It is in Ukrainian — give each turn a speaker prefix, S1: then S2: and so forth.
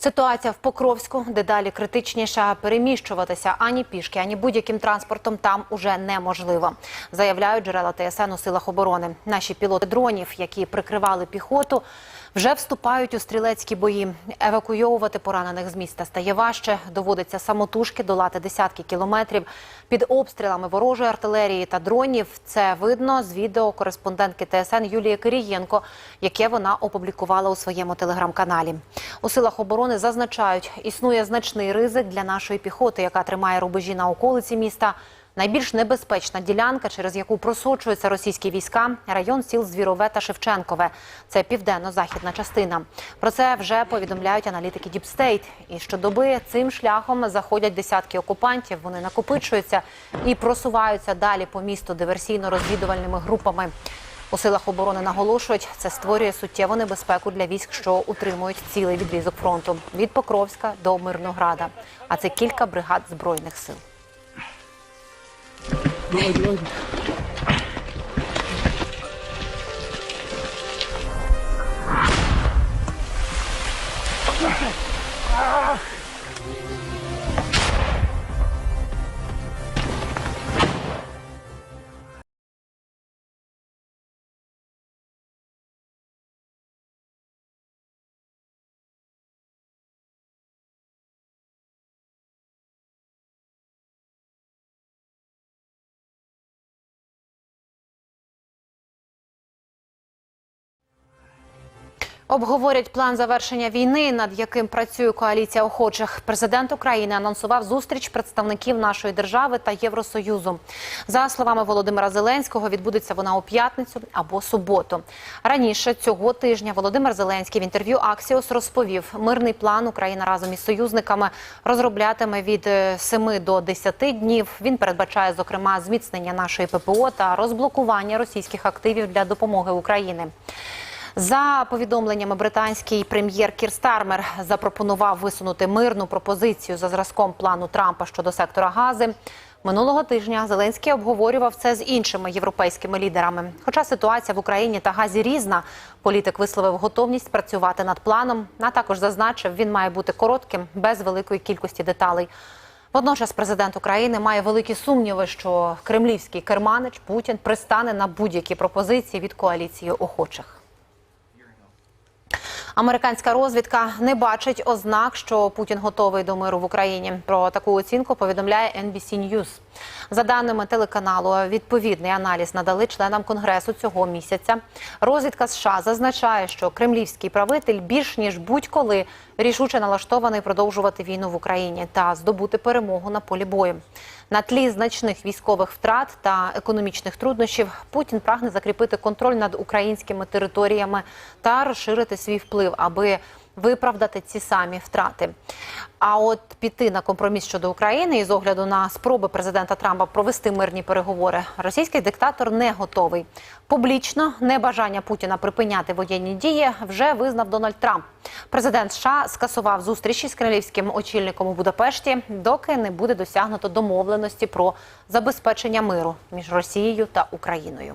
S1: Ситуація в Покровську дедалі критичніша. Переміщуватися ані пішки, ані будь-яким транспортом там уже неможливо, заявляють джерела ТСН у силах оборони. Наші пілоти дронів, які прикривали піхоту, вже вступають у стрілецькі бої. Евакуйовувати поранених з міста стає важче. Доводиться самотужки долати десятки кілометрів під обстрілами ворожої артилерії та дронів. Це видно з відео кореспондентки ТСН Юлії Кирієнко, яке вона опублікувала у своєму телеграм-каналі. У силах оборони зазначають, існує значний ризик для нашої піхоти, яка тримає рубежі на околиці міста. Найбільш небезпечна ділянка, через яку просочуються російські війська, район сіл Звірове та Шевченкове. Це південно-західна частина. Про це вже повідомляють аналітики Діпстейт. І щодоби цим шляхом заходять десятки окупантів. Вони накопичуються і просуваються далі по місту диверсійно-розвідувальними групами. У силах оборони наголошують, це створює суттєву небезпеку для військ, що утримують цілий відрізок фронту від Покровська до Мирнограда. А це кілька бригад збройних сил. Leute, Leute. Ah! Обговорять план завершення війни, над яким працює коаліція охочих. Президент України анонсував зустріч представників нашої держави та Євросоюзу. За словами Володимира Зеленського, відбудеться вона у п'ятницю або суботу. Раніше цього тижня Володимир Зеленський в інтерв'ю Аксіос розповів, мирний план Україна разом із союзниками розроблятиме від 7 до 10 днів. Він передбачає зокрема зміцнення нашої ППО та розблокування російських активів для допомоги Україні. За повідомленнями британський прем'єр Кір Стармер запропонував висунути мирну пропозицію за зразком плану Трампа щодо сектора Гази. Минулого тижня Зеленський обговорював це з іншими європейськими лідерами. Хоча ситуація в Україні та Газі різна, політик висловив готовність працювати над планом. А також зазначив, він має бути коротким, без великої кількості деталей. Водночас президент України має великі сумніви, що кремлівський керманич Путін пристане на будь-які пропозиції від коаліції охочих. Американська розвідка не бачить ознак, що Путін готовий до миру в Україні. Про таку оцінку повідомляє NBC News. За даними телеканалу, відповідний аналіз надали членам конгресу цього місяця. Розвідка США зазначає, що кремлівський правитель більш ніж будь-коли рішуче налаштований продовжувати війну в Україні та здобути перемогу на полі бою. На тлі значних військових втрат та економічних труднощів Путін прагне закріпити контроль над українськими територіями та розширити свій вплив, аби виправдати ці самі втрати. А от піти на компроміс щодо України із огляду на спроби президента Трампа провести мирні переговори, російський диктатор не готовий. Публічно небажання Путіна припиняти воєнні дії вже визнав Дональд Трамп. Президент США скасував зустрічі з кремлівським очільником у Будапешті, доки не буде досягнуто домовленості про забезпечення миру між Росією та Україною.